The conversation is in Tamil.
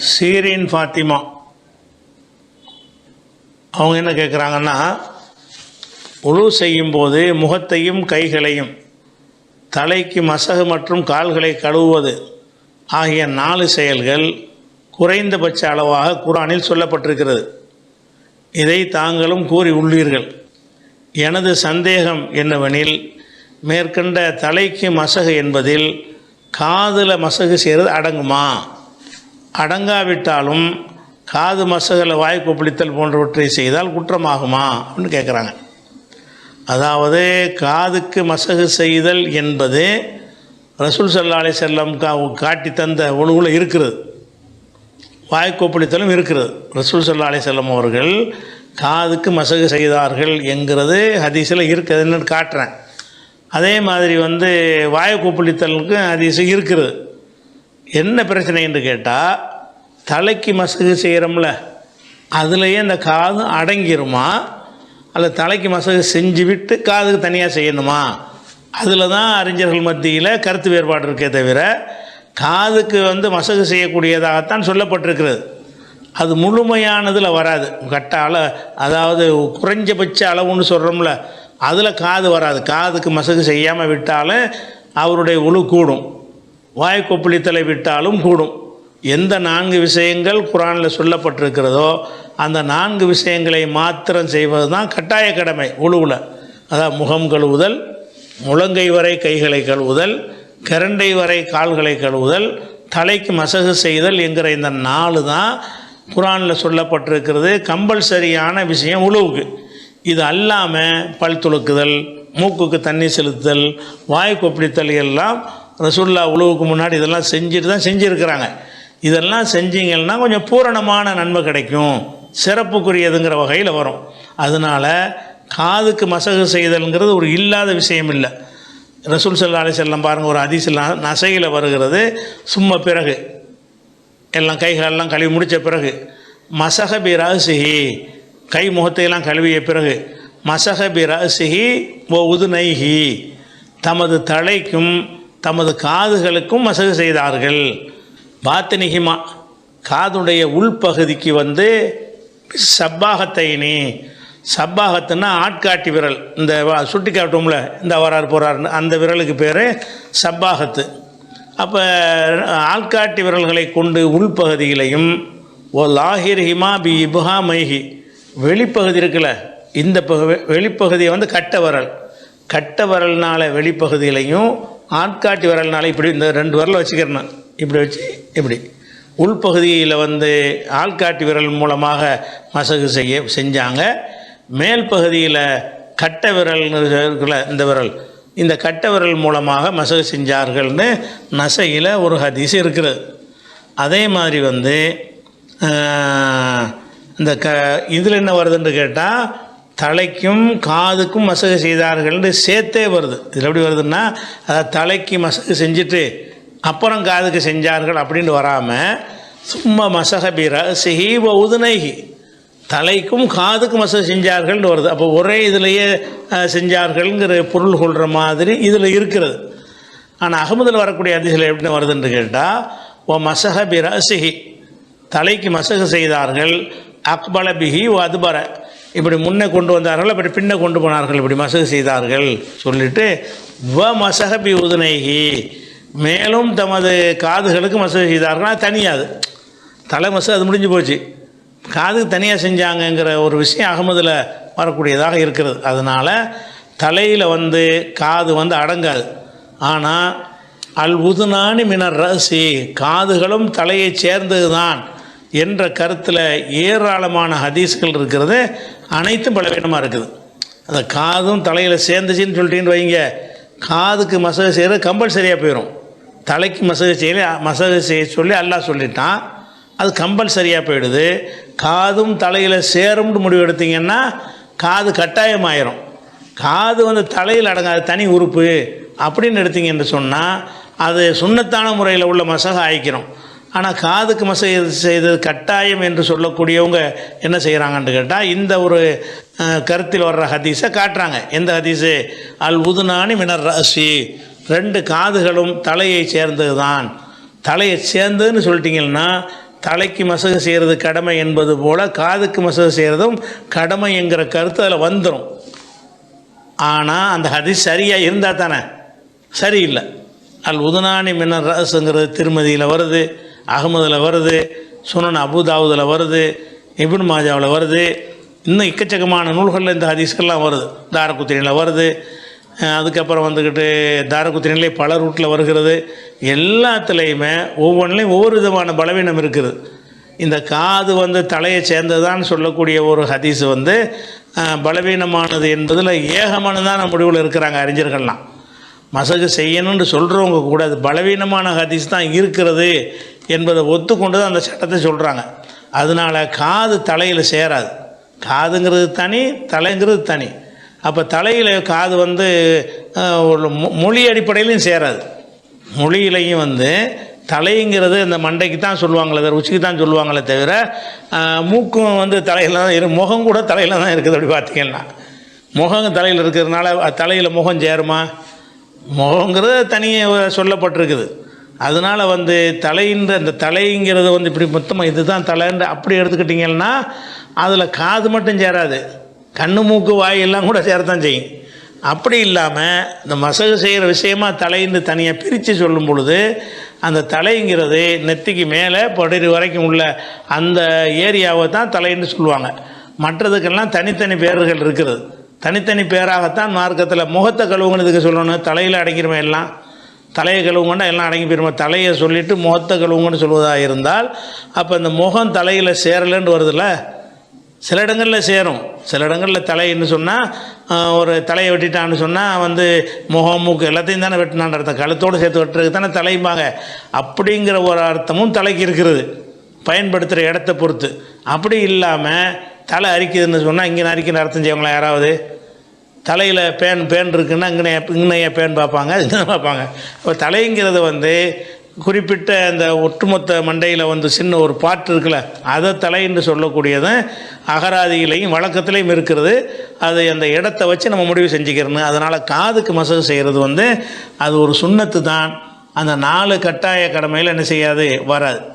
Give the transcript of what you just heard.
சீரின் ஃபாத்திமா. அவங்க என்ன கேட்குறாங்கன்னா உழு செய்யும்போது முகத்தையும் கைகளையும் தலைக்கு மசகு மற்றும் கால்களை கழுவுவது ஆகிய நாலு செயல்கள் குறைந்தபட்ச அளவாக குரானில் சொல்லப்பட்டிருக்கிறது. இதை தாங்களும் கூறி உள்ளீர்கள். எனது சந்தேகம் என்னவெனில் மேற்கண்ட தலைக்கு மசகு என்பதில் காதில் மசகு செய்கிறது அடங்குமா? அடங்காவிட்டாலும் காது மசகலை வாய் கொப்பளித்தல் போன்றவற்றை செய்தால் குற்றமாகுமா? அப்படின்னு கேட்குறாங்க அதாவது காதுக்கு மசகு செய்தல் என்பது ரசூல் சல்லா அலி செல்லம் கா காட்டி தந்த ஒழுங்குல இருக்கிறது. வாய்க்கோப்பளித்தலும் இருக்கிறது. ரசூல் சல்லா அலி செல்லம் அவர்கள் காதுக்கு மசகு செய்தார்கள் என்கிறது ஹதீஸில் இருக்குதுன்னு காட்டுறேன். அதே மாதிரி வந்து வாயு கொப்பளித்தலுக்கு ஹதீஸு இருக்கிறது என்ன பிரச்சனை என்று கேட்டால் தலைக்கு மசகு செய்கிறோம்ல அதுலேயே அந்த காது அடங்கிருமா? அல்ல தலைக்கு மசகு செஞ்சு விட்டு காதுக்கு தனியாக செய்யணுமா? அதில் தான் அறிஞர்கள் மத்தியில் கருத்து வேறுபாடு இருக்கே தவிர காதுக்கு வந்து மசகு செய்யக்கூடியதாகத்தான் சொல்லப்பட்டிருக்கிறது. அது முழுமையானதில் வராது. கட்ட அள அதாவது குறைஞ்சபட்ச அளவுன்னு சொல்கிறோம்ல அதில் காது வராது. காதுக்கு மசகு செய்யாமல் விட்டாலும் அவருடைய உழு கூடும். வாய் கொப்பளித்தலை விட்டாலும் கூடும். எந்த நான்கு விஷயங்கள் குரானில் சொல்லப்பட்டிருக்கிறதோ அந்த நான்கு விஷயங்களை மாத்திரம் செய்வது தான் கட்டாய கடமை உழுவில் அதாவது முகம் கழுவுதல் முழங்கை வரை கைகளை கழுவுதல் கரண்டை வரை கால்களை கழுவுதல் தலைக்கு மசகு செய்தல் என்கிற இந்த நாலு தான் குரானில் சொல்லப்பட்டிருக்கிறது கம்பல்சரியான விஷயம் உழுவுக்கு இது அல்லாமல் பல் துளுக்குதல் மூக்குக்கு தண்ணி செலுத்துதல் வாய் கொப்பளித்தல் எல்லாம் ரசுல்லா உழவுக்கு முன்னாடி இதெல்லாம் செஞ்சுட்டு தான் செஞ்சுருக்கிறாங்க. இதெல்லாம் செஞ்சீங்கன்னா கொஞ்சம் பூரணமான நன்மை கிடைக்கும். சிறப்புக்குரியதுங்கிற வகையில் வரும். அதனால் காதுக்கு மசகு செய்தல்ங்கிறது ஒரு இல்லாத விஷயம் இல்லை. ரசூல் சல்லா அலி செல்லம் பாருங்கள் ஒரு அதிசல நசையில் வருகிறது. சும்மா பிறகு. எல்லாம் கைகளெல்லாம் கழுவி முடித்த பிறகு. மசக பிராசிஹி கை முகத்தையெல்லாம் கழுவிய பிறகு. மசக பிராசிஹி ஓ உதுநைஹி தமது தலைக்கும் தமது காதுகளுக்கும் மசகு செய்தார்கள். பாத்தினிகிமா காதுடைய உள்பகுதிக்கு வந்து சப்பாகத்தைனி சப்பாகத்துன்னா ஆட்காட்டி விரல். இந்த சுட்டி காட்டுவோம்ல இந்த வரார் போகிறாருன்னு அந்த விரலுக்கு பேர் சப்பாகத்து. அப்போ ஆட்காட்டி விரல்களை கொண்டு உள்பகுதியிலையும் ஓ லாஹிர் ஹிமா பி இபுஹா மைஹி வெளிப்பகுதி இருக்குல்ல இந்த பகு வெளிப்பகுதியை வந்து கட்ட விரல். கட்ட விரல்னால வெளிப்பகுதியிலையும் ஆட்காட்டி விரல்னால இப்படி இந்த ரெண்டு விரலை வச்சுக்கிறேன். இப்படி வச்சு இப்படி. உள்பகுதியில் வந்து ஆள்காட்டி விரல் மூலமாக மசகு செய்ய செஞ்சாங்க. மேல் பகுதியில் கட்ட விரல் இருக்குல்ல இந்த விரல். இந்த கட்ட விரல் மூலமாக மசகு செஞ்சார்கள்னு நசையில் ஒரு ஹதீஸ் இருக்கிறது. அதே மாதிரி வந்து இந்த க இதில் என்ன வருதுன்னு கேட்டால் தலைக்கும் காதுக்கும் மசகு செய்தார்கள்னு சேர்த்தே வருது. இதில் எப்படி வருதுன்னா அதை தலைக்கு மசகு செஞ்சுட்டு அப்புறம் காதுக்கு செஞ்சார்கள் அப்படின்னு வராமல் சும்மா மசகபி ரசிஹி வ உதுனைஹி. தலைக்கும் காதுக்கும் மசகு செஞ்சார்கள்னு வருது. அப்போ ஒரே இதிலேயே செஞ்சார்கள்ங்கிற பொருள் கொள்கிற மாதிரி இதில் இருக்கிறது. ஆனால் அகமதில் வரக்கூடிய அதிசயில் எப்படின்னு வருதுன்னு கேட்டால் ஓ மசகபி ரசிஹி தலைக்கு மசகு செய்தார்கள் அக்பலபிஹி ஓ அதுபர. இப்படி முன்னே கொண்டு வந்தார்கள் அப்படி பின்ன கொண்டு போனார்கள் இப்படி மசகு செய்தார்கள். சொல்லிட்டு வ மசகபி உதுனைகி மேலும் தமது காதுகளுக்கு மசகு செய்தார்கள். அது தனியாது தலை மசகு அது முடிஞ்சு போச்சு. காதுக்கு தனியாக செஞ்சாங்கங்கிற ஒரு விஷயம் அகமதில் வரக்கூடியதாக இருக்கிறது. அதனால் தலையில் வந்து காது வந்து அடங்காது. ஆனால் அல் உதுனானி மினர் ரசி காதுகளும் தலையை சேர்ந்தது தான் என்ற கருத்தில் ஏராளமான ஹதீஸ்கள் இருக்கிறது. அனைத்தும் பலவீனமாக இருக்குது. அந்த காதும் தலையில் சேர்ந்துச்சின்னு சொல்லிட்டீங்கன்னு வைங்க. காதுக்கு மசகு செய்கிறது கம்பல்சரியாக போயிடும் தலைக்கு மசகு செய்ய மசாஜ் செய்ய சொல்லி அல்லாஹ் சொல்லிட்டான். அது கம்பல்சரியாக போயிடுது. காதும் தலையில் சேரும்னு முடிவு எடுத்தீங்கன்னா காது கட்டாயமாயிரும். காது வந்து தலையில் அடங்காது தனி உறுப்பு. அப்படின்னு எடுத்தீங்கன்னு சொன்னால் அது சுண்ணத்தான முறையில் உள்ள மசக ஆயிக்கிறோம். ஆனால் காதுக்கு மசக செய்தது கட்டாயம் என்று சொல்லக்கூடியவங்க என்ன செய்கிறாங்கன்னு கேட்டால் இந்த ஒரு கருத்தில் வர்ற ஹதீஸை காட்டுறாங்க. எந்த ஹதீஸு? அல் உதுனானி மினர் ரசி ரெண்டு காதுகளும் தலையை சேர்ந்தது தான் தலையை சேர்ந்ததுன்னு சொல்லிட்டீங்கன்னா தலைக்கு மசகு செய்கிறது கடமை என்பது போல் காதுக்கு மசகு செய்கிறதும் கடமை என்கிற கருத்து அதில் வந்துடும் ஆனால் அந்த ஹதீஸ் சரியாக இருந்தால் தானே? சரியில்லை. அல் உதுனானி மின்னர் ரசுங்கிறது திருமதியில் வருது. அகமதில் வருது சுனன் அபுதாவுதில் வருது இபின் மாஜாவில் வருது. இன்னும் எக்கச்சக்கமான நூல்களில் இந்த ஹதீஸ்கள்லாம் வருது. தாரக்குத்திரியில் வருது. அதுக்கப்புறம் வந்துக்கிட்டு தாரகுத்திரிலே பல ரூட்டில் வருகிறது. எல்லாத்துலேயுமே ஒவ்வொன்றிலையும் ஒவ்வொரு விதமான பலவீனம் இருக்குது. இந்த காது வந்து தலையை சேர்ந்ததான்னு சொல்லக்கூடிய ஒரு ஹதீஸ் வந்து பலவீனமானது என்பதில் ஏகமானதான முடிவில் இருக்கிறாங்க அறிஞர்கள்லாம். மசகு செய்யணும்னு சொல்கிறவங்க கூட அது பலவீனமான ஹதீஸ் தான் இருக்கிறது என்பதை ஒத்துக்கொண்டு தான் அந்த சட்டத்தை சொல்கிறாங்க அதனால் காது தலையில் சேராது. காதுங்கிறது தனி தலைங்கிறது தனி. அப்போ தலையில் காது வந்து ஒரு மொ- மொழி அடிப்படையிலையும் சேராது. மொழியிலையும் வந்து தலைங்கிறது இந்த மண்டைக்கு தான் சொல்லுவாங்களே தவிர உச்சிக்கு தான் சொல்லுவாங்களே தவிர மூக்கும் வந்து தலையில் தான் இரு முகம் கூட தலையில் தான் இருக்குது அப்படி பார்த்தீங்கன்னா. முகம் தலையில் இருக்கிறதுனால தலையில் முகம் சேருமா? முகங்கிறது தனியாக சொல்லப்பட்டிருக்குது. அதனால் வந்து தலைன்ற அந்த தலைங்கிறது வந்து இப்படி மொத்தமாக இதுதான் தலைன்ற அப்படி எடுத்துக்கிட்டிங்கன்னா அதில் காது மட்டும் சேராது. கண்ணு மூக்கு வாய் எல்லாம் கூட சேரத்தான் செய்யும். அப்படி இல்லாமல் இந்த மசகு செய்கிற விஷயமாக தலைன்னு தனியாக பிரித்து சொல்லும் பொழுது அந்த தலைங்கிறது நெத்திக்கு மேலே படுறு வரைக்கும் உள்ள அந்த ஏரியாவை தான் தலைன்னு சொல்லுவாங்க. மற்றதுக்கெல்லாம் தனித்தனி பேர்கள் இருக்கிறது. தனித்தனி பேராகத்தான் மார்க்கத்தில் முகத்தை கழுவுங்கிறதுக்கு சொல்லணும். தலையில் அடங்கிடுவேன் எல்லாம். தலையை கழுவுங்கன்னா எல்லாம் அடங்கி போயிருமா. தலையை சொல்லிவிட்டு முகத்தை கழுவுங்கன்னு சொல்வதாக இருந்தால் அப்போ இந்த முகம் தலையில் சேரலைன்னு வருதுல்ல? சில இடங்களில் சேரும். சில இடங்களில் தலைன்னு சொன்னால் ஒரு தலையை வெட்டிட்டான்னு சொன்னால் வந்து முகம் மூக்கு எல்லாத்தையும் தானே வெட்டினான்ற அர்த்தம். கழுத்தோடு சேர்த்து வெட்டுறதுக்கு தானே தலைம்பாங்க. அப்படிங்கிற ஒரு அர்த்தமும் தலைக்கு இருக்கிறது. பயன்படுத்துகிற இடத்த பொறுத்து. அப்படி இல்லாமல் தலை அரிக்குதுன்னு சொன்னால் இங்கே அரிக்கிற அர்த்தம் செய்வாங்களா யாராவது? தலையில் பேன் பேன் இருக்குன்னா இங்கே இங்கனைய பேன் பார்ப்பாங்க இங்கே பார்ப்பாங்க. இப்போ தலைங்கிறது வந்து குறிப்பிட்ட அந்த ஒட்டுமொத்த மண்டையில் வந்து சின்ன ஒரு பாட்டு இருக்குல்ல அதை தலை என்று சொல்லக்கூடியதும் அகராதியிலையும் வழக்கத்திலையும் இருக்கிறது. அது அந்த இடத்த வச்சு நம்ம முடிவு செஞ்சுக்கிறணும். அதனால் காதுக்கு மசகு செய்கிறது வந்து அது ஒரு சுண்ணத்து தான் அந்த நாலு கட்டாய கடமையில் என்ன செய்யாது? வராது.